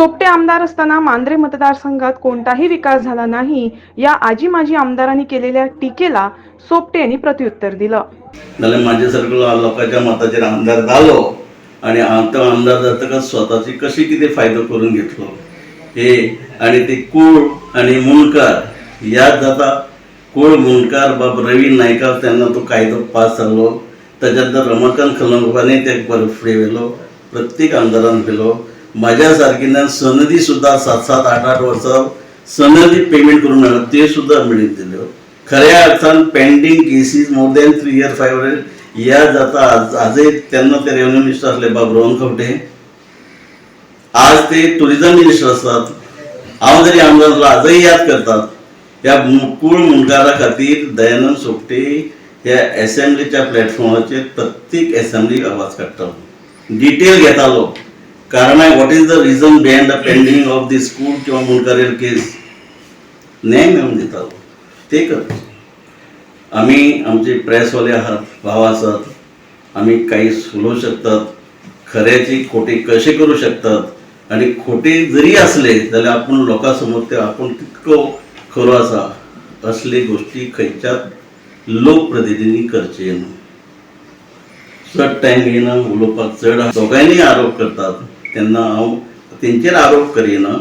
सोपटे आमदार असताना मांद्रे मतदारसंघात कोणताही विकास झाला नाही. या आजी माजी आमदारांनी केलेल्या टीकेला सोपटे यांनी प्रत्युत्तर दिलं. नाल्यार म्हाजे लोकांच्या मताचे आमदार झालो आणि तो आमदार जातकच स्वतःची कशी किती फायदा करून घेतलो. हे आणि ते कुळ आणि मुणकार यात जाता कुळ मुणकार बाब रवी नायका त्यांना तो कायदो पास झालो. त्याच्यात रमाकांत खलंगोबाने ते बरो फुडें व्हेलो प्रत्येक आमदारान व्हेलो म्हाज्या सारकिल्यान सनदी सुद्दां सात सात आठ आठ वर्सां सनदी पेमेंट करून मेळ्ळो ते सुद्दां मेळून दिलं हो. खऱ्या अर्थान pending cases more than three year five hundred या जाता आज आजय तेन्ना ते रेव्हन्यू मिनिस्टर आसले बाब रोहन खंवटे. आज ते टुरिझम मिनिस्टर असतात. हांव जरी आमदार आजही याद करतात. ह्या मुकूळ मुणकारा खातीर दयानंद सोपटे ह्या एसेंब्लीच्या प्लॅटफॉर्माचेर प्रत्येक एसेंब्लीक आवाज काडटालो डिटेल घेतालो कारण what is the reason behind the pending of the school किंवा मुणकारेर केस न्याय मेळून देतात ते करता आम्ही आमचे प्रेसवाले आहात भाव आसात आम्ही काही उलोवं शकतात खऱ्याची खोटे कसे करू शकतात? आणि खोटे जरी असले जाल्यार आपूण लोकां समोर ते आपूण कितको खरो आसा असले गोष्टी खंयच्याच लोकप्रतिनिधी करचे न्हू चड टायम घेयना उलोवपाक चड दोगांयनी आरोप करतात. तेन्ना हांव तेंचेर आरोप करिना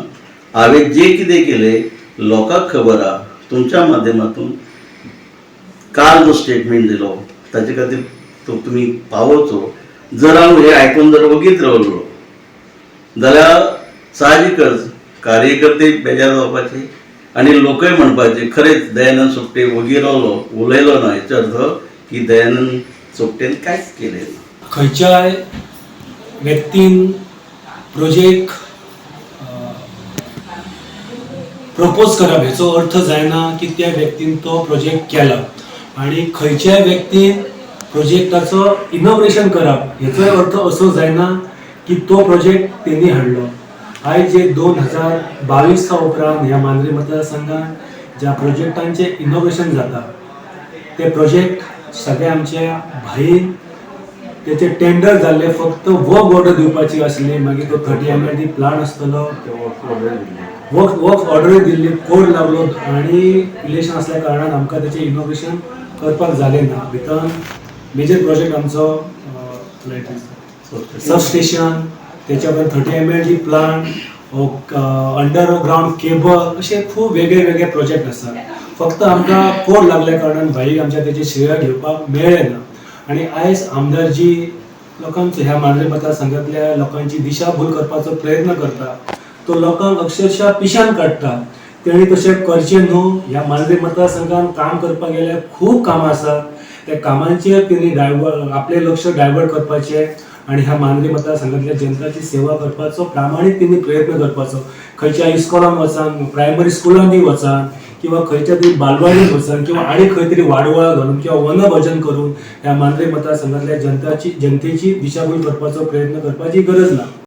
हांवें जे कितें केलें लोकांक खबर आहा तुमच्या माध्यमातून काल जो स्टेटमेंट दिलो ताचे खातीर तो तुमी पावोचो. जर हांव हे आयकून जर वगीत रावलो जाल्यार साहजिकच कार्यकर्ते बेजार जावपाचे आनी लोकय म्हणपाचे खरेंच दयानंद सोपटे वगीर रावलो उलयलो ना हेचो अर्थ की दयानंद सोपटेन कांयच केलें ना. खंयच्याय व्यक्तीन प्रोजेक्ट प्रपोज करप हेचो अर्थ जायना की त्या व्यक्तीन तो प्रोजेक्ट केला. आणि खंयच्याय व्यक्तीन प्रोजेक्टाचो इनोग्रेशन करप हेचोय अर्थ असो जायना की तो प्रोजेक्ट तेणी हाडलो आयज जे दोन हजार बावीसच्या उपरांत ह्या मांद्रे मतदारसंघात ज्या प्रोजेक्टांचे इनोग्रेशन जाता ते प्रोजेक्ट सगळे आमच्या भाईन त्याचे टेंडर झाले फक्त वर्क ऑर्डर दिवपाची असली मागीर तो thirty M L D plan आसतलो वर्क वर्क ऑर्डर दिल्ली कोड लागलो आणि इलेक्शन असल्या कारणान आमकां त्याचे इनोग्रेशन करपाक जालें ना. भितर मेजर प्रोजेक्ट आमचो सबस्टेशन त्याच्या उपरांत thirty M L D plant underground cable असे खूप वेगळे वेगळे प्रोजेक्ट आसात फक्त आमकां कोड लागल्या कारणान भाईक आमच्या तेचे श्रेय घेवपाक मेळ्ळें ना. आणि आयज आमदार जी लोकांचो ह्या मांद्रे मतदारसंघातल्या लोकांची दिशाभूल करपाचो प्रयत्न करता तो लोकांक अक्षरशः पिशान काडटा तेणी तशें करचें न्हू. ह्या मांद्रे मतदारसंघात काम करपाक गेल्यार खूब कामां आसात त्या कामांचेर तेणी डायवर्ट आपले लक्ष डायवर्ट करपाचें. आणि ह्या मांद्रे मतदारसंघातल्या जनताची सेवा करपाचो प्रामाणीक तेणी प्रयत्न करपाचो. खंयच्या इस्कॉलान वचान प्रायमरी स्कुलांनी वचान किंवा खंयच्या तरी बालवाडीत वचन किंवा आनी खंय तरी वाडवळा घालून किंवा वनभजन करून ह्या मांद्रे मतदारसंघातल्या जनताची जनतेची दिशाभूल करपाचो प्रयत्न करपाची गरज ना.